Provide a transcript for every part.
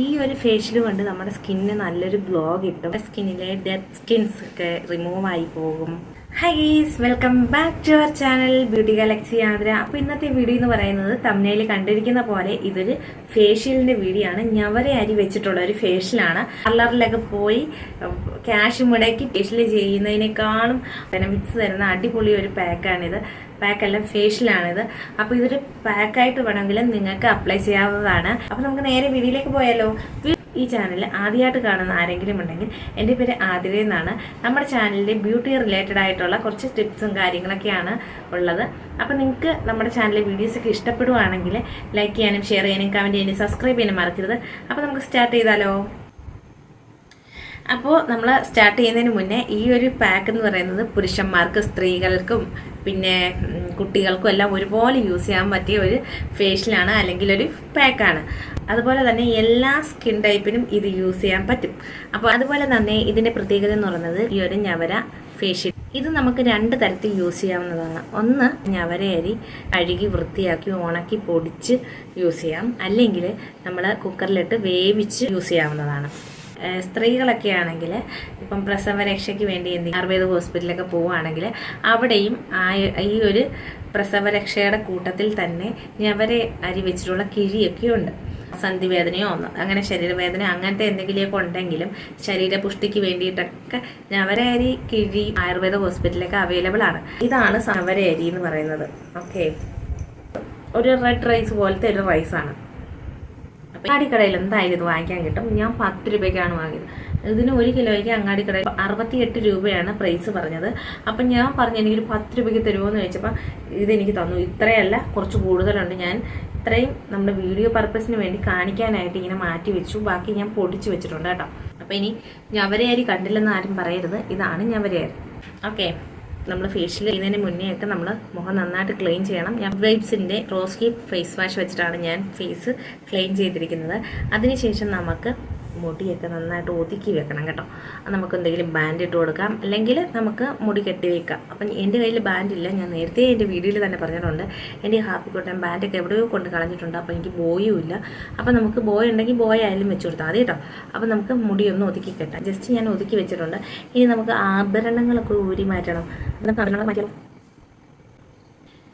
ഈ ഒരു ഫേഷ്യൽ കൊണ്ട് നമ്മുടെ സ്കിന്നിന് നല്ലൊരു ഗ്ലോ കിട്ടും. സ്കിന്നിലെ ഡെഡ് സ്കിൻസ് ഒക്കെ റിമൂവ് ആയി പോകും. Hi guys welcome back to our channel beauty galaxy Athira അപ്പോൾ ഇന്നത്തെ വീഡിയോ എന്ന് പറയുന്നത് തമിഴിൽ കണ്ടിരിക്കുന്ന പോലെ ഇതൊരു ഫേഷ്യലിന്റെ വീഡിയോ ആണ്. ഞവരെ അരി വെച്ചിട്ടുള്ള ഒരു ഫേഷ്യലാണ് പാർലറിലൊക്കെ പോയി ക്യാഷ് മുടക്കി ഫേഷ്യൽ ചെയ്യുന്നതിനേക്കാളും ബെനഫിറ്റ്സ് തരുന്ന അടിപൊളി ഒരു പാക്കാണിത് പാക്കല്ല ഫേഷ്യലാണിത് അപ്പോൾ ഇതൊരു പാക്കായിട്ട് വേണമെങ്കിലും നിങ്ങൾക്ക് അപ്ലൈ ചെയ്യാവുന്നതാണ്. അപ്പോൾ നമുക്ക് നേരെ വീഡിയോയിലേക്ക് പോയാലോ? ഈ ചാനൽ ആദ്യമായിട്ട് കാണുന്ന ആരെങ്കിലും ഉണ്ടെങ്കിൽ എന്റെ പേര് ആതിരേ എന്നാണ്. നമ്മുടെ ചാനലിൽ ബ്യൂട്ടി റിലേറ്റഡ് ആയിട്ടുള്ള കുറച്ച് ടിപ്സും കാര്യങ്ങളൊക്കെയാണ് ഉള്ളത്. അപ്പോൾ നിങ്ങൾക്ക് നമ്മുടെ ചാനലിലെ വീഡിയോസൊക്കെ ഇഷ്ടപ്പെടുവാണെങ്കിൽ ലൈക്ക് ചെയ്യാനും ഷെയർ ചെയ്യാനും കമന്റ് ചെയ്യാനും സബ്സ്ക്രൈബ് ചെയ്യാനും മറക്കരുത്. അപ്പോൾ നമുക്ക് സ്റ്റാർട്ട് ചെയ്താലോ? അപ്പോൾ നമ്മൾ സ്റ്റാർട്ട് ചെയ്യുന്നതിന് മുന്നേ ഈ ഒരു പാക്ക് എന്ന് പറയുന്നത് പുരുഷന്മാർക്ക് സ്ത്രീകൾക്കും പിന്നെ കുട്ടികൾക്കും എല്ലാം ഒരുപോലെ യൂസ് ചെയ്യാൻ പറ്റിയ ഒരു ഫേഷ്യലാണ് അല്ലെങ്കിൽ ഒരു പാക്കാണ് അതുപോലെ തന്നെ എല്ലാ സ്കിൻ ടൈപ്പിനും ഇത് യൂസ് ചെയ്യാൻ പറ്റും. അപ്പോൾ അതുപോലെ തന്നെ ഇതിന്റെ പ്രത്യേകത എന്ന് പറയുന്നത് ഈ ഒരു ഞവര ഫേഷ്യൽ ഇത് നമുക്ക് രണ്ട് തരത്തിൽ യൂസ് ചെയ്യാവുന്നതാണ്. ഒന്ന് ഞവരയരി കഴുകി വൃത്തിയാക്കി ഉണക്കി പൊടിച്ച് യൂസ് ചെയ്യാം. അല്ലെങ്കിൽ നമ്മൾ കുക്കറിലിട്ട് വേവിച്ച് യൂസ് ചെയ്യാവുന്നതാണ്. സ്ത്രീകളൊക്കെ ആണെങ്കിൽ ഇപ്പം പ്രസവ രക്ഷയ്ക്ക് വേണ്ടി എന്തെങ്കിലും ആയുർവേദ ഹോസ്പിറ്റലൊക്കെ പോവുകയാണെങ്കിൽ അവിടെയും ഈ ഒരു പ്രസവരക്ഷയുടെ കൂട്ടത്തിൽ തന്നെ ഞവരെ അരി വെച്ചിട്ടുള്ള കിഴിയൊക്കെ ഉണ്ട്. സന്ധിവേദനയോ ഒന്ന് അങ്ങനെ ശരീരവേദന അങ്ങനത്തെ എന്തെങ്കിലുമൊക്കെ ഉണ്ടെങ്കിലും ശരീരപുഷ്ടിക്ക് വേണ്ടിയിട്ടൊക്കെ ഞവര അരി കിഴി ആയുർവേദ ഹോസ്പിറ്റലൊക്കെ അവൈലബിൾ ആണ്. ഇതാണ് സവര അരി എന്ന് പറയുന്നത്. ഓക്കെ ഒരു റെഡ് റൈസ് പോലത്തെ ഒരു റൈസാണ് അങ്ങാടിക്കടയിൽ എന്തായാലും ഇത് വാങ്ങിക്കാൻ കിട്ടും. ഞാൻ പത്ത് രൂപയ്ക്കാണ് വാങ്ങിയത്. ഇതിന് ഒരു കിലോയ്ക്ക് അങ്ങാടിക്കടയിൽ അറുപത്തിയെട്ട് രൂപയാണ് പ്രൈസ് പറഞ്ഞത്. അപ്പം ഞാൻ പറഞ്ഞു എനിക്കൊരു പത്ത് രൂപയ്ക്ക് തരുമോ എന്ന് ചോദിച്ചപ്പോൾ ഇതെനിക്ക് തന്നു. ഇത്രയല്ല കുറച്ച് കൂടുതലുണ്ട് ഞാൻ. ഇത്രയും നമ്മുടെ വീഡിയോ പർപ്പസിന് വേണ്ടി കാണിക്കാനായിട്ട് ഇങ്ങനെ മാറ്റി വെച്ചു. ബാക്കി ഞാൻ പൊടിച്ച് വെച്ചിട്ടുണ്ട് കേട്ടോ. അപ്പം ഇനി ഞവരയരി കണ്ടില്ലെന്ന് ആരും പറയരുത്. ഇതാണ് ഞവരയരി. ഓക്കെ. നമ്മൾ ഫേഷ്യൽ ചെയ്യുന്നതിന് മുന്നേ ഒക്കെ നമ്മൾ മുഖം നന്നായിട്ട് ക്ലീൻ ചെയ്യണം. ഞാൻ വൈബ്സിന്റെ റോസ് ഹീപ്പ് ഫേസ് വാഷ് വെച്ചിട്ടാണ് ഞാൻ ഫേസ് ക്ലീൻ ചെയ്തിരിക്കുന്നത്. അതിനുശേഷം നമുക്ക് മുടിയൊക്കെ നന്നായിട്ട് ഒതുക്കി വെക്കണം കേട്ടോ. നമുക്ക് എന്തെങ്കിലും ബാൻഡ് ഇട്ട് കൊടുക്കാം. അല്ലെങ്കിൽ നമുക്ക് മുടി കെട്ടി വെക്കാം. അപ്പം എന്റെ കയ്യിൽ ബാൻഡ് ഇല്ല. ഞാൻ നേരത്തെ എന്റെ വീഡിയോയിൽ തന്നെ പറഞ്ഞിട്ടുണ്ട്. എന്റെ ഹാപ്പി കോട്ടൻ ബാൻഡൊക്കെ എവിടെയോ കൊണ്ട് കളഞ്ഞിട്ടുണ്ട്. അപ്പോൾ എനിക്ക് ബോയും ഇല്ല. അപ്പം നമുക്ക് ബോയ് ഉണ്ടെങ്കിൽ ബോയ് ആയാലും വെച്ച് കൊടുത്താൽ മതി കേട്ടോ. അപ്പം നമുക്ക് മുടിയൊന്ന് ഒതുക്കി കെട്ടാം. ജസ്റ്റ് ഞാൻ ഒതുക്കി വെച്ചിട്ടുണ്ട്. ഇനി നമുക്ക് ആഭരണങ്ങളൊക്കെ ഊരി മാറ്റണം. നമുക്ക് ആഭരണങ്ങൾ മാറ്റണം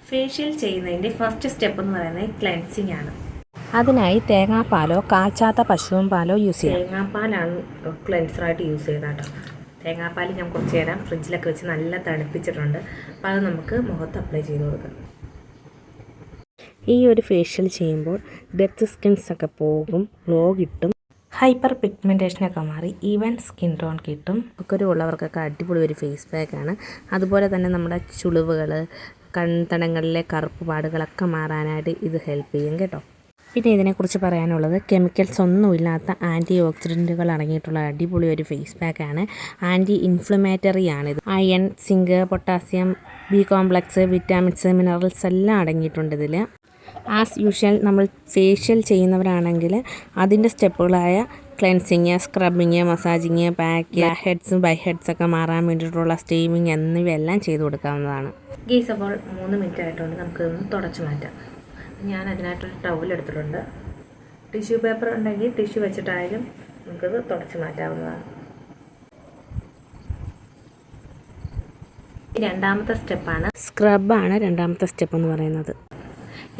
ഫേഷ്യൽ ചെയ്യുന്നതിന്റെ ഫസ്റ്റ് സ്റ്റെപ്പ് എന്ന് പറയുന്നത് ക്ലെൻസിങ് ആണ്. അതിനായി തേങ്ങാപ്പാലോ കാച്ചാത്ത പശുവും പാലോ യൂസ് ചെയ്യാം. തേങ്ങാപ്പാലാണ് ക്ലെൻസറായിട്ട് യൂസ് ചെയ്യുന്നത് കേട്ടോ തേങ്ങാപ്പാൽ ഞാൻ കുറച്ച് നേരം ഫ്രിഡ്ജിലൊക്കെ വെച്ച് നല്ല തണുപ്പിച്ചിട്ടുണ്ട്. അപ്പോൾ അത് നമുക്ക് മുഖത്ത് അപ്ലൈ ചെയ്ത് കൊടുക്കാം. ഈ ഒരു ഫേഷ്യൽ ചെയ്യുമ്പോൾ ഡെത്ത് സ്കിൻസ് ഒക്കെ പോകും ഗ്ലോ കിട്ടും. ഹൈപ്പർ പിഗ്മെന്റേഷനൊക്കെ മാറി ഈവൻ സ്കിൻ ടോൺ കിട്ടും. ഒക്കെ ഉള്ളവർക്കൊക്കെ അടിപൊളി ഒരു ഫേസ് പാക്കാണ് അതുപോലെ തന്നെ നമ്മുടെ ചുളിവുകൾ കൺതടങ്ങളിലെ കറുപ്പ് പാടുകളൊക്കെ മാറാനായിട്ട് ഇത് ഹെൽപ്പ് ചെയ്യും കേട്ടോ. പിന്നെ ഇതിനെക്കുറിച്ച് പറയാനുള്ളത് കെമിക്കൽസ് ഒന്നുമില്ലാത്ത ആന്റി ഓക്സിഡന്റുകൾ അടങ്ങിയിട്ടുള്ള അടിപൊളി ഒരു ഫേസ് പാക്കാണ്. ആന്റി ഇൻഫ്ലമേറ്ററി ആണിത് iron zinc potassium B complex vitamins minerals എല്ലാം അടങ്ങിയിട്ടുണ്ട് ഇതിൽ ആസ് യൂഷ്വൽ നമ്മൾ ഫേഷ്യൽ ചെയ്യുന്നവരാണെങ്കിൽ അതിന്റെ സ്റ്റെപ്പുകളായ ക്ലെൻസിങ് സ്ക്രബിങ് മസാജിങ് പാക്ക് ഹെഡ്സും ബൈ ഹെഡ്സ് ഒക്കെ മാറാൻ വേണ്ടിയിട്ടുള്ള സ്റ്റീമിങ് എന്നിവയെല്ലാം ചെയ്തു കൊടുക്കാവുന്നതാണ്. ഗീസ് അപ്പോൾ മൂന്ന് മിനിറ്റ് ആയിട്ടുണ്ട്. നമുക്കിതൊന്ന് തുടച്ചു മാറ്റാം. ഞാൻ അതിനായിട്ടൊരു ടവൽ എടുത്തിട്ടുണ്ട് ടിഷ്യൂ പേപ്പർ ഉണ്ടെങ്കിൽ ടിഷ്യൂ വെച്ചിട്ടായാലും നമുക്കത് തുടച്ച് മാറ്റാവുന്നതാണ്. രണ്ടാമത്തെ സ്റ്റെപ്പാണ്. സ്ക്രബാണ് രണ്ടാമത്തെ സ്റ്റെപ്പ് എന്ന് പറയുന്നത്.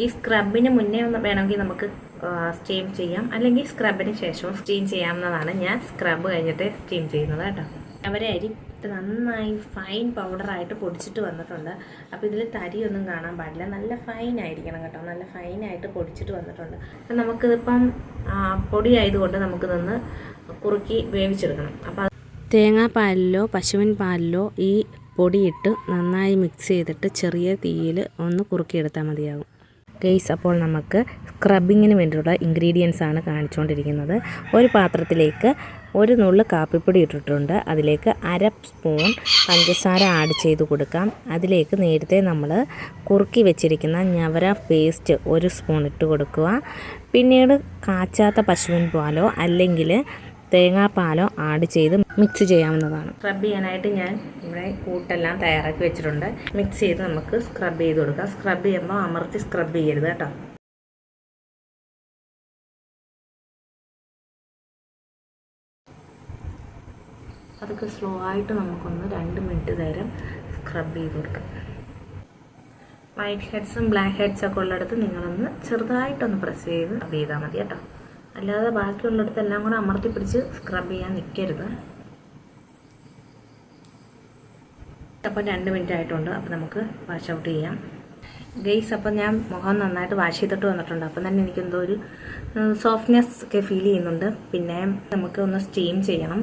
ഈ സ്ക്രബിന് മുന്നേ ഒന്ന് വേണമെങ്കിൽ നമുക്ക് സ്റ്റീം ചെയ്യാം. അല്ലെങ്കിൽ സ്ക്രബിന് ശേഷവും സ്റ്റീം ചെയ്യാവുന്നതാണ്. ഞാൻ സ്ക്രബ് കഴിഞ്ഞിട്ട് സ്റ്റീം ചെയ്യുന്നത് കേട്ടോ. അവരെ അരി ഇത് നന്നായി ഫൈൻ പൗഡറായിട്ട് പൊടിച്ചിട്ട് വന്നിട്ടുണ്ട്. അപ്പോൾ ഇതിൽ തരിയൊന്നും കാണാൻ പാടില്ല. നല്ല ഫൈൻ ആയിരിക്കണം കേട്ടോ. നല്ല ഫൈനായിട്ട് പൊടിച്ചിട്ട് വന്നിട്ടുണ്ട്. അപ്പം നമുക്കിതിപ്പം പൊടിയായതുകൊണ്ട് നമുക്ക് നിന്ന് കുറുക്കി വേവിച്ചെടുക്കണം. അപ്പോൾ തേങ്ങാപ്പാലിലോ പശുവിൻ പാലിലോ ഈ പൊടിയിട്ട് നന്നായി മിക്സ് ചെയ്തിട്ട് ചെറിയ തീയിൽ ഒന്ന് കുറുക്കിയെടുത്താൽ മതിയാകും ഗെയ്സ് അപ്പോൾ നമുക്ക് സ്ക്രബിങ്ങിന് വേണ്ടിയുള്ള ഇൻഗ്രീഡിയൻസ് ആണ് കാണിച്ചുകൊണ്ടിരിക്കുന്നത് ഒരു പാത്രത്തിലേക്ക് ഒരു നുള്ളു കാപ്പിപ്പൊടി ഇട്ടിട്ടുണ്ട്. അതിലേക്ക് അര സ്പൂൺ പഞ്ചസാര ആഡ് ചെയ്ത് കൊടുക്കാം. അതിലേക്ക് നേരത്തെ നമ്മൾ കുറുക്കി വെച്ചിരിക്കുന്ന ഞവര പേസ്റ്റ് ഒരു സ്പൂൺ ഇട്ട് കൊടുക്കുക. പിന്നീട് കാച്ചാത്ത പശുവിൻ പാലോ അല്ലെങ്കിൽ തേങ്ങാപ്പാലോ ആഡ് ചെയ്ത് മിക്സ് ചെയ്യാവുന്നതാണ്. സ്ക്രബ് ചെയ്യാനായിട്ട് ഞാൻ ഇവിടെ കൂട്ടെല്ലാം തയ്യാറാക്കി വെച്ചിട്ടുണ്ട്. മിക്സ് ചെയ്ത് നമുക്ക് സ്ക്രബ് ചെയ്ത് കൊടുക്കാം. സ്ക്രബ് ചെയ്യുമ്പോൾ അമർത്തി സ്ക്രബ് ചെയ്യരുത് കേട്ടോ. അതൊക്കെ സ്ലോ ആയിട്ട് നമുക്കൊന്ന് രണ്ട് മിനിറ്റ് നേരം സ്ക്രബ് ചെയ്ത് കൊടുക്കാം. വൈറ്റ് ഹെഡ്സും ബ്ലാക്ക് ഹെഡ്സും ഒക്കെ ഉള്ളിടത്ത് നിങ്ങളൊന്ന് ചെറുതായിട്ടൊന്ന് പ്രസ് ചെയ്ത് സ്ക്രബ് ചെയ്താൽ മതി കേട്ടോ. അല്ലാതെ ബാക്കിയുള്ളിടത്ത് എല്ലാം കൂടെ അമർത്തി പിടിച്ച് സ്ക്രബ് ചെയ്യാൻ നിൽക്കരുത് അപ്പോൾ രണ്ട് മിനിറ്റ് ആയിട്ടുണ്ട്. അപ്പോൾ നമുക്ക് വാഷ് ഔട്ട് ചെയ്യാം. ഗെയ്സ് അപ്പം ഞാൻ മുഖം നന്നായിട്ട് വാഷ് ചെയ്തിട്ട് വന്നിട്ടുണ്ട്. അപ്പം തന്നെ എനിക്കെന്തോ ഒരു സോഫ്റ്റ്നെസ് ഒക്കെ ഫീൽ ചെയ്യുന്നുണ്ട്. പിന്നെ നമുക്ക് ഒന്ന് സ്റ്റീം ചെയ്യണം.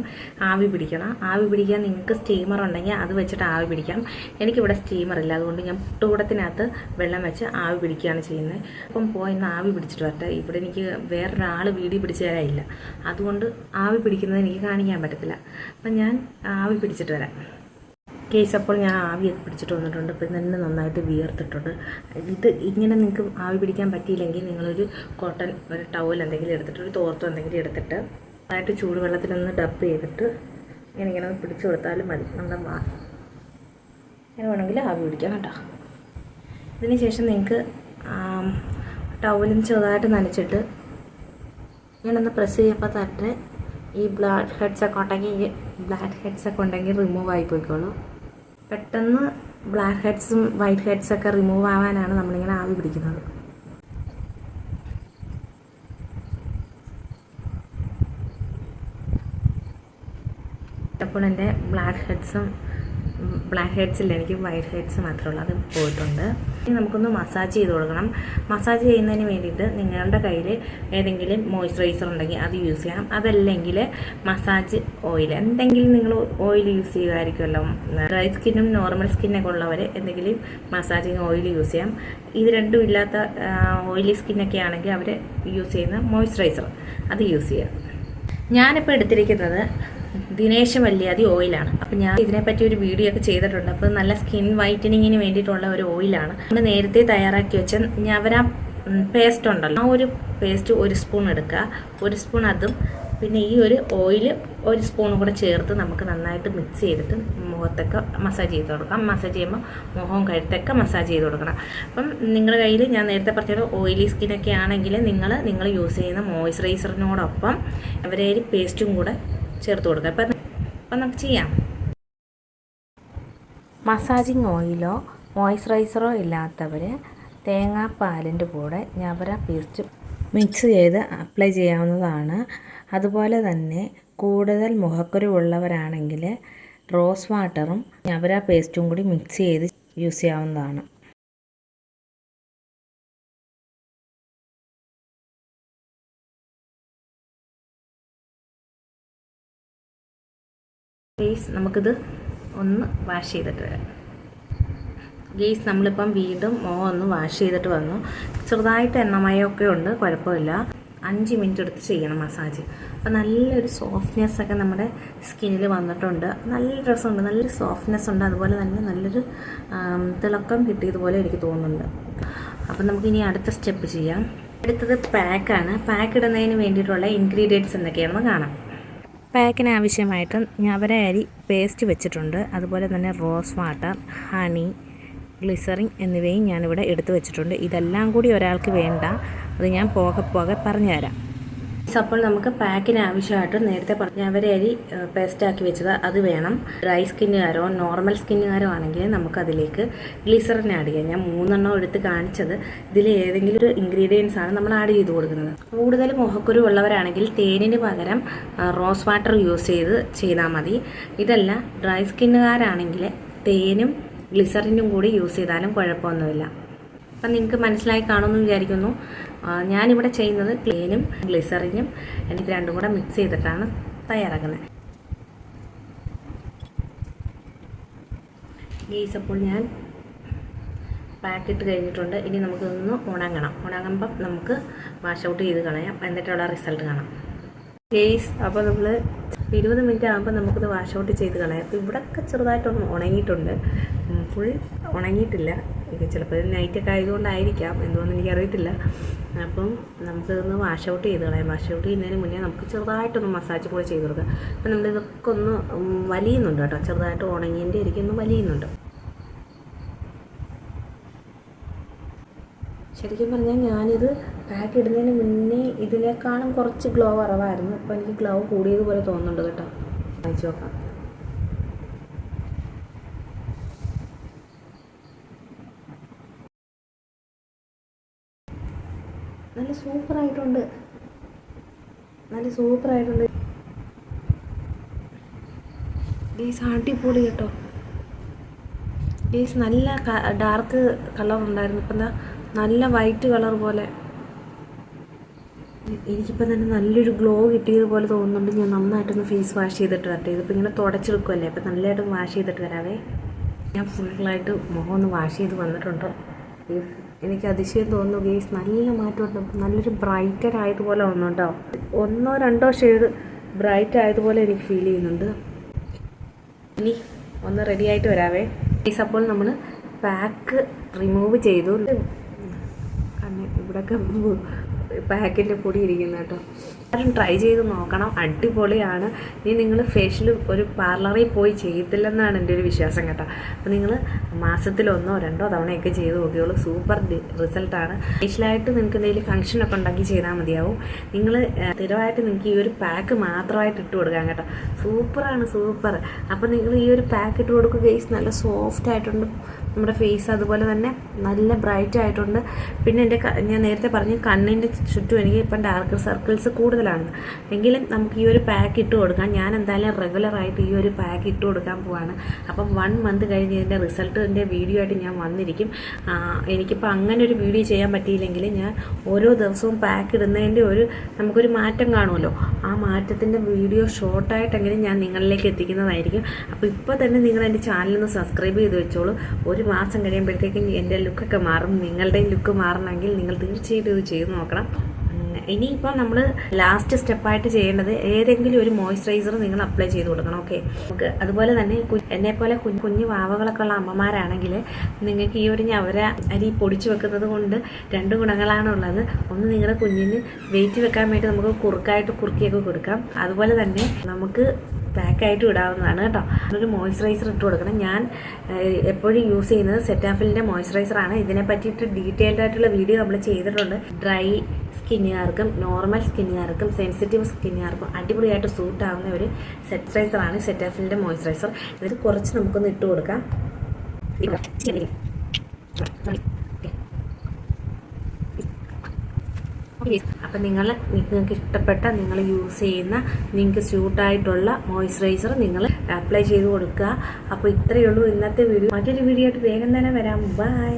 ആവി പിടിക്കണം. ആവി പിടിക്കാൻ നിങ്ങൾക്ക് സ്റ്റീമർ ഉണ്ടെങ്കിൽ അത് വെച്ചിട്ട് ആവി പിടിക്കാം എനിക്കിവിടെ സ്റ്റീമർ ഇല്ല. അതുകൊണ്ട് ഞാൻ പുട്ടുകൂടത്തിനകത്ത് വെള്ളം വെച്ച് ആവി പിടിക്കുകയാണ് ചെയ്യുന്നത്. അപ്പം പോയി ഇന്ന് ആവി പിടിച്ചിട്ട് വരട്ടെ. ഇവിടെ എനിക്ക് വേറൊരാൾ വീടി പിടിച്ച് തരാനില്ല അതുകൊണ്ട് ആവി പിടിക്കുന്നത് എനിക്ക് കാണിക്കാൻ പറ്റത്തില്ല. അപ്പം ഞാൻ ആവി പിടിച്ചിട്ട് വരാം. കേസ് അപ്പോൾ ഞാൻ ആവിയൊക്കെ പിടിച്ചിട്ട് വന്നിട്ടുണ്ട്. ഇപ്പം തന്നെ നന്നായിട്ട് വിയർത്തിട്ടുണ്ട്. ഇത് ഇങ്ങനെ നിങ്ങൾക്ക് ആവി പിടിക്കാൻ പറ്റിയില്ലെങ്കിൽ നിങ്ങളൊരു കോട്ടൺ ഒരു ടവൽ എന്തെങ്കിലും എടുത്തിട്ട് ഒരു തോർത്തോ എന്തെങ്കിലും എടുത്തിട്ട് നന്നായിട്ട് ചൂടുവെള്ളത്തിലൊന്ന് ഡപ്പ് ചെയ്തിട്ട് ഇങ്ങനെ ഇങ്ങനെ പിടിച്ചു കൊടുത്താലും മതി. നമ്മുടെ ഇങ്ങനെ വേണമെങ്കിൽ ആവി പിടിക്കാം കേട്ടോ. ഇതിന് ശേഷം നിങ്ങൾക്ക് ടവലിന് ചെറുതായിട്ട് നനച്ചിട്ട് ഞാനൊന്ന് പ്രസ് ചെയ്യുമ്പോൾ തന്നെ ഈ ബ്ലാക്ക് ഹെഡ്സ് ഒക്കെ ഉണ്ടെങ്കിൽ ബ്ലാക്ക് ഹെഡ്സ് ഒക്കെ ഉണ്ടെങ്കിൽ റിമൂവ് ആയി പോയിക്കോളൂ. പെട്ടെന്ന് ബ്ലാക്ക് ഹെഡ്സും വൈറ്റ് ഹെഡ്സ് ഒക്കെ റിമൂവ് ആവാനാണ് നമ്മളിങ്ങനെ ആവി പിടിക്കുന്നത്. അപ്പോൾ എന്റെ ബ്ലാക്ക് ഹെഡ്സും ബ്ലാക്ക് ഹെഡ്സ് ഇല്ല എനിക്ക് വൈറ്റ് ഹെഡ്സ് മാത്രമേ ഉള്ളൂ അത് പോയിട്ടുണ്ട്. ഇനി നമുക്കൊന്ന് മസാജ് ചെയ്ത് കൊടുക്കണം. മസാജ് ചെയ്യുന്നതിന് വേണ്ടിയിട്ട് നിങ്ങളുടെ കയ്യിൽ ഏതെങ്കിലും മോയ്സ്ചറൈസർ ഉണ്ടെങ്കിൽ അത് യൂസ് ചെയ്യണം. അതല്ലെങ്കിൽ മസാജ് ഓയിൽ എന്തെങ്കിലും നിങ്ങൾ ഓയിൽ യൂസ് ചെയ്യുമായിരിക്കുമല്ലോ ഡ്രൈ സ്കിന്നും നോർമൽ സ്കിന്നൊക്കെ ഉള്ളവർ എന്തെങ്കിലും മസാജിങ് ഓയിൽ യൂസ് ചെയ്യാം. ഇത് രണ്ടും ഇല്ലാത്ത ഓയിലി സ്കിന്നൊക്കെ ആണെങ്കിൽ അവർ യൂസ് ചെയ്യുന്ന മോയ്സ്ചറൈസർ അത് യൂസ് ചെയ്യാം. ഞാനിപ്പോൾ എടുത്തിരിക്കുന്നത് ദിനേശ വല്യാതി ഓയിലാണ്. അപ്പം ഞാൻ ഇതിനെപ്പറ്റി ഒരു വീഡിയോ ഒക്കെ ചെയ്തിട്ടുണ്ട്. അപ്പോൾ നല്ല സ്കിൻ വൈറ്റനിങ്ങിന് വേണ്ടിയിട്ടുള്ള ഒരു ഓയിലാണ്. നമ്മൾ നേരത്തെ തയ്യാറാക്കി വെച്ച ഞവര പേസ്റ്റ് ഉണ്ടല്ലോ. ആ ഒരു പേസ്റ്റ് ഒരു സ്പൂൺ എടുക്കുക. ഒരു സ്പൂൺ അതും പിന്നെ ഈ ഒരു ഓയിൽ ഒരു സ്പൂണും കൂടെ ചേർത്ത് നമുക്ക് നന്നായിട്ട് മിക്സ് ചെയ്തിട്ട് മുഖത്തൊക്കെ മസാജ് ചെയ്ത് കൊടുക്കാം. മസാജ് ചെയ്യുമ്പോൾ മുഖവും കഴുത്തൊക്കെ മസാജ് ചെയ്ത് കൊടുക്കണം. അപ്പം നിങ്ങളുടെ കയ്യിൽ ഞാൻ നേരത്തെ പറഞ്ഞ ഓയിലി സ്കിന്നൊക്കെ ആണെങ്കിൽ നിങ്ങൾ നിങ്ങൾ യൂസ് ചെയ്യുന്ന മോയ്സ്ചറൈസറിനോടൊപ്പം അവരെ പേസ്റ്റും കൂടെ ചേർത്ത് കൊടുക്കുക അപ്പം അപ്പം നമുക്ക് ചെയ്യാം. മസാജിങ് ഓയിലോ മോയ്സ്ചറൈസറോ ഇല്ലാത്തവർ തേങ്ങാപ്പാലിന്റെ കൂടെ ഞവര പേസ്റ്റ് മിക്സ് ചെയ്ത് അപ്ലൈ ചെയ്യാവുന്നതാണ്. അതുപോലെ തന്നെ കൂടുതൽ മുഖക്കുരുവുള്ളവരാണെങ്കിൽ റോസ് വാട്ടറും ഞവര പേസ്റ്റും കൂടി മിക്സ് ചെയ്ത് യൂസ് ചെയ്യാവുന്നതാണ്. ഗെയ്സ് നമുക്കിത് ഒന്ന് വാഷ് ചെയ്തിട്ട് വരാം. ഗെയ്സ് നമ്മളിപ്പം വീണ്ടും മുഖം ഒന്ന് വാഷ് ചെയ്തിട്ട് വന്നു. ചെറുതായിട്ട് എണ്ണമയമൊക്കെ ഉണ്ട് കുഴപ്പമില്ല. അഞ്ച് മിനിറ്റ് എടുത്ത് ചെയ്യണം മസാജ് അപ്പം നല്ലൊരു സോഫ്റ്റ്നെസ് ഒക്കെ നമ്മുടെ സ്കിന്നിൽ വന്നിട്ടുണ്ട്. നല്ല രസമുണ്ട് നല്ലൊരു സോഫ്റ്റ്നെസ് ഉണ്ട്. അതുപോലെ തന്നെ നല്ലൊരു തിളക്കം കിട്ടിയതുപോലെ എനിക്ക് തോന്നുന്നുണ്ട്. അപ്പം നമുക്കിനി അടുത്ത സ്റ്റെപ്പ് ചെയ്യാം. അടുത്തത് പാക്കാണ് പാക്ക് ഇടുന്നതിന് വേണ്ടിയിട്ടുള്ള ഇൻഗ്രീഡിയൻസ് എന്തൊക്കെയാണെന്ന് കാണാം. പാക്കിന് ആവശ്യമായിട്ട് ഞവര അരി പേസ്റ്റ് വെച്ചിട്ടുണ്ട്. അതുപോലെ തന്നെ റോസ് വാട്ടർ ഹണി ഗ്ലിസറിൻ എന്നിവയും ഞാനിവിടെ എടുത്തു വെച്ചിട്ടുണ്ട്. ഇതെല്ലാം കൂടി ഒരാൾക്ക് വേണ്ട. അത് ഞാൻ പോകെ പോകെ പറഞ്ഞുതരാം. അപ്പോൾ നമുക്ക് പാക്കിന് ആവശ്യമായിട്ട് നേരത്തെ പറഞ്ഞ. പേസ്റ്റ് ആക്കി വെച്ചത് അത് വേണം. ഡ്രൈ സ്കിന്നുകാരോ നോർമൽ സ്കിന്നുകാരോ ആണെങ്കിൽ നമുക്ക് അതിലേക്ക് ഗ്ലിസറിൻ ആഡ് ചെയ്യാം. ഞാൻ മൂന്നെണ്ണം എടുത്ത് കാണിച്ചത്. ഇതിൽ ഏതെങ്കിലും ഒരു ഇൻഗ്രീഡിയൻസ് ആണ് നമ്മൾ ആഡ് ചെയ്ത് കൊടുക്കുന്നത്. കൂടുതൽ മുഖക്കുരു ഉള്ളവരാണെങ്കിൽ തേനിന് പകരം റോസ് വാട്ടർ യൂസ് ചെയ്ത് ചെയ്താൽ മതി. ഇതല്ല ഡ്രൈ സ്കിന്നുകാരാണെങ്കിൽ തേനും ഗ്ലിസറിനും കൂടി യൂസ് ചെയ്താലും കുഴപ്പമൊന്നുമില്ല. അപ്പം നിങ്ങൾക്ക് മനസ്സിലായി കാണുമെന്ന് വിചാരിക്കുന്നു. ഞാനിവിടെ ചെയ്യുന്നത് ക്ലീനും ഗ്ലിസറിനും എനിക്ക് രണ്ടും കൂടെ മിക്സ് ചെയ്തിട്ടാണ് തയ്യാറാക്കുന്നത്. ഗീസ് അപ്പോൾ ഞാൻ പാക്കിട്ട് കഴിഞ്ഞിട്ടുണ്ട്. ഇനി നമുക്ക് ഒന്ന് ഉണങ്ങണം. ഉണങ്ങുമ്പം നമുക്ക് വാഷ് ഔട്ട് ചെയ്ത് കളയാം. എന്നിട്ടുള്ള റിസൾട്ട് കാണാം. ഗെയ്സ് അപ്പോൾ നമ്മൾ ഇരുപത് മിനിറ്റ് ആകുമ്പോൾ നമുക്കിത് വാഷ് ഔട്ട് ചെയ്ത് കളയാം. അപ്പോൾ ഇവിടെയൊക്കെ ചെറുതായിട്ടൊന്ന് ഉണങ്ങിയിട്ടുണ്ട്. ഫുൾ ഉണങ്ങിയിട്ടില്ല. ഇത് ചിലപ്പോൾ നൈറ്റൊക്കെ ആയതുകൊണ്ടായിരിക്കാം. എന്തുകൊണ്ടെന്ന് എനിക്കറിയത്തില്ല. അപ്പം നമുക്കിതൊന്ന് വാഷ് ഔട്ട് ചെയ്ത് കളയാം. വാഷ് ഔട്ട് ചെയ്യുന്നതിന് മുന്നേ നമുക്ക് ചെറുതായിട്ടൊന്ന് മസാജ് കൂടെ ചെയ്ത് കൊടുക്കാം. അപ്പം നമ്മളിതൊക്കെ ഒന്ന് വലിയുന്നുണ്ട് കേട്ടോ. ചെറുതായിട്ട് ഉണങ്ങിയതിന്റെ ഇരിക്കുന്നു വലിയുന്നുണ്ട്. ശരിക്കും പറഞ്ഞാൽ ഞാനിത് പാക്ക് ഇടുന്നതിന് മുന്നേ ഇതിനേക്കാളും കുറച്ച് ഗ്ലോ കുറവായിരുന്നു. അപ്പോൾ എനിക്ക് ഗ്ലോ കൂടിയതുപോലെ തോന്നുന്നുണ്ട് കേട്ടോ. വായിച്ചു നോക്കാം. നല്ല സൂപ്പറായിട്ടുണ്ട്. നല്ല സൂപ്പറായിട്ടുണ്ട്. ഗേസ് അടിപൊളി കേട്ടോ. ഗേസ് നല്ല ഡാർക്ക് കളർ ഉണ്ടായിരുന്നു. ഇപ്പം എന്താ നല്ല വൈറ്റ് കളർ പോലെ. എനിക്കിപ്പോൾ തന്നെ നല്ലൊരു ഗ്ലോ കിട്ടിയതുപോലെ തോന്നുന്നുണ്ട്. ഞാൻ നന്നായിട്ടൊന്ന് ഫേസ് വാഷ് ചെയ്തിട്ട് വരട്ടെ. ഇതിപ്പോൾ ഇങ്ങനെ തുടച്ചെടുക്കുമല്ലേ അപ്പോൾ നല്ലതായിട്ട് വാഷ് ചെയ്തിട്ട് വരാവേ. ഞാൻ ഫുള്ളായിട്ട് മുഖം ഒന്ന് വാഷ് ചെയ്ത് വന്നിട്ടുണ്ട്. എനിക്ക് അതിശയം തോന്നുന്നു ഗേസ് നല്ല മാറ്റമുണ്ട്. നല്ലൊരു ബ്രൈറ്റർ ആയതുപോലെ തോന്നുന്നുണ്ടോ ഒന്നോ രണ്ടോ ഷെയ്ഡ് ബ്രൈറ്റ് ആയതുപോലെ എനിക്ക് ഫീൽ ചെയ്യുന്നുണ്ട്. ഇനി ഒന്ന് റെഡി ആയിട്ട് വരാവേ. ഗേസ് അപ്പോൾ നമ്മൾ പാക്ക് റിമൂവ് ചെയ്തു. കണ്ണ് ഇവിടെയൊക്കെ പാക്കിന്റെ പൊടി ഇരിക്കുന്നത് കേട്ടോ. എല്ലാവരും ട്രൈ ചെയ്ത് നോക്കണം. അടിപൊളിയാണ്. ഇനി നിങ്ങൾ ഫേഷ്യൽ ഒരു പാർലറിൽ പോയി ചെയ്യത്തില്ലെന്നാണ് എന്റെ ഒരു വിശ്വാസം കേട്ടോ. അപ്പോൾ നിങ്ങൾ മാസത്തിലൊന്നോ രണ്ടോ തവണയൊക്കെ ചെയ്ത് നോക്കിയോളൂ സൂപ്പർ റിസൾട്ടാണ് ഫേഷ്യലായിട്ട് നിങ്ങൾക്ക് എന്തെങ്കിലും ഫംഗ്ഷനൊക്കെ ഉണ്ടാക്കി ചെയ്താൽ മതിയാവും. നിങ്ങൾ സ്ഥിരമായിട്ട് നിങ്ങൾക്ക് ഈ ഒരു പാക്ക് മാത്രമായിട്ട് ഇട്ട് കൊടുക്കാം കേട്ടോ. സൂപ്പറാണ് സൂപ്പർ അപ്പോൾ നിങ്ങൾ ഈ ഒരു പാക്ക് ഇട്ട് കൊടുക്കുക ഗെയ്സ് നല്ല സോഫ്റ്റ് ആയിട്ടുണ്ട്. നമ്മുടെ ഫേസ് അതുപോലെ തന്നെ നല്ല ബ്രൈറ്റ് ആയിട്ടുണ്ട്. പിന്നെ എന്റെ ഞാൻ നേരത്തെ പറഞ്ഞു കണ്ണിന്റെ ചുറ്റും എനിക്ക് ഇപ്പം ഡാർക്ക് സർക്കിൾസ് കൂടുതലാണ് എങ്കിലും നമുക്ക് ഈ ഒരു പാക്ക് ഇട്ട് കൊടുക്കാം. ഞാൻ എന്തായാലും റെഗുലറായിട്ട് ഈ ഒരു പാക്ക് ഇട്ട് കൊടുക്കാൻ പോവാണ്. അപ്പം വൺ മന്ത് കഴിഞ്ഞ് ഇതിന്റെ റിസൾട്ടിന്റെ വീഡിയോ ആയിട്ട് ഞാൻ വന്നിരിക്കും. എനിക്കിപ്പോൾ അങ്ങനെ ഒരു വീഡിയോ ചെയ്യാൻ പറ്റിയില്ലെങ്കിൽ ഞാൻ ഓരോ ദിവസവും പാക്ക് ഇടുന്നതിന്റെ ഒരു നമുക്കൊരു മാറ്റം കാണുമല്ലോ. ആ മാറ്റത്തിന്റെ വീഡിയോ ഷോർട്ടായിട്ടെങ്കിലും ഞാൻ നിങ്ങളിലേക്ക് എത്തിക്കുന്നതായിരിക്കും. അപ്പോൾ ഇപ്പോൾ തന്നെ നിങ്ങൾ എന്റെ ചാനലൊന്ന് സബ്സ്ക്രൈബ് ചെയ്ത് വെച്ചോളൂ. ഒരു മാസം കഴിയുമ്പോഴത്തേക്കും എന്റെ ലുക്കൊക്കെ മാറും. നിങ്ങളുടെയും ലുക്ക് മാറണമെങ്കിൽ നിങ്ങൾ തീർച്ചയായിട്ടും ഇത് ചെയ്ത് നോക്കണം. ഇനിയിപ്പോൾ നമ്മൾ ലാസ്റ്റ് സ്റ്റെപ്പായിട്ട് ചെയ്യേണ്ടത് ഏതെങ്കിലും ഒരു മോയ്സ്ചറൈസർ നിങ്ങൾ അപ്ലൈ ചെയ്ത് കൊടുക്കണം ഓക്കെ നമുക്ക് അതുപോലെ തന്നെ എന്നെ എന്നെപ്പോലെ കുഞ്ഞു കുഞ്ഞു വാവകളൊക്കെ ഉള്ള അമ്മമാരാണെങ്കിൽ നിങ്ങൾക്ക് ഈ ഒരു ഞവര അരി പൊടിച്ചു വെക്കുന്നത് കൊണ്ട് രണ്ട് ഗുണങ്ങളാണുള്ളത് ഒന്ന് നിങ്ങളുടെ കുഞ്ഞിന് വെയിറ്റ് വെക്കാൻ വേണ്ടി നമുക്ക് കുറുക്കായിട്ട് കുറുക്കിയൊക്കെ കൊടുക്കാം. അതുപോലെ തന്നെ നമുക്ക് പാക്കായിട്ട് ഇടാവുന്നതാണ് കേട്ടോ. ഒരു മോയ്സ്ചറൈസർ ഇട്ട് കൊടുക്കണം. ഞാൻ എപ്പോഴും യൂസ് ചെയ്യുന്നത് സെറ്റാഫിലിന്റെ മോയ്സ്ചറൈസറാണ് ഇതിനെ പറ്റിയിട്ട് ഡീറ്റെയിൽഡ് ആയിട്ടുള്ള വീഡിയോ നമ്മൾ ചെയ്തിട്ടുണ്ട്. ഡ്രൈ സ്കിന്നുകാർക്കും നോർമൽ സ്കിന്നുകാർക്കും സെൻസിറ്റീവ് സ്കിന്നുകാർക്കും അടിപൊളിയായിട്ട് സൂട്ട് ആവുന്ന ഒരു സെറ്ററൈസറാണ് സെറ്റാഫിലിന്റെ മോയ്സ്ചറൈസർ ഇതിൽ കുറച്ച് നമുക്കൊന്ന് ഇട്ട് കൊടുക്കാം. അപ്പം നിങ്ങൾ നിങ്ങൾക്ക് ഇഷ്ടപ്പെട്ട നിങ്ങൾ യൂസ് ചെയ്യുന്ന നിങ്ങൾക്ക് സ്യൂട്ടായിട്ടുള്ള മോയ്സ്ചറൈസർ നിങ്ങൾ അപ്ലൈ ചെയ്ത് കൊടുക്കുക. അപ്പോൾ ഇത്രയേ ഉള്ളൂ ഇന്നത്തെ വീഡിയോ മറ്റൊരു വീഡിയോ ആയിട്ട് വേഗം തന്നെ വരാം. ബൈ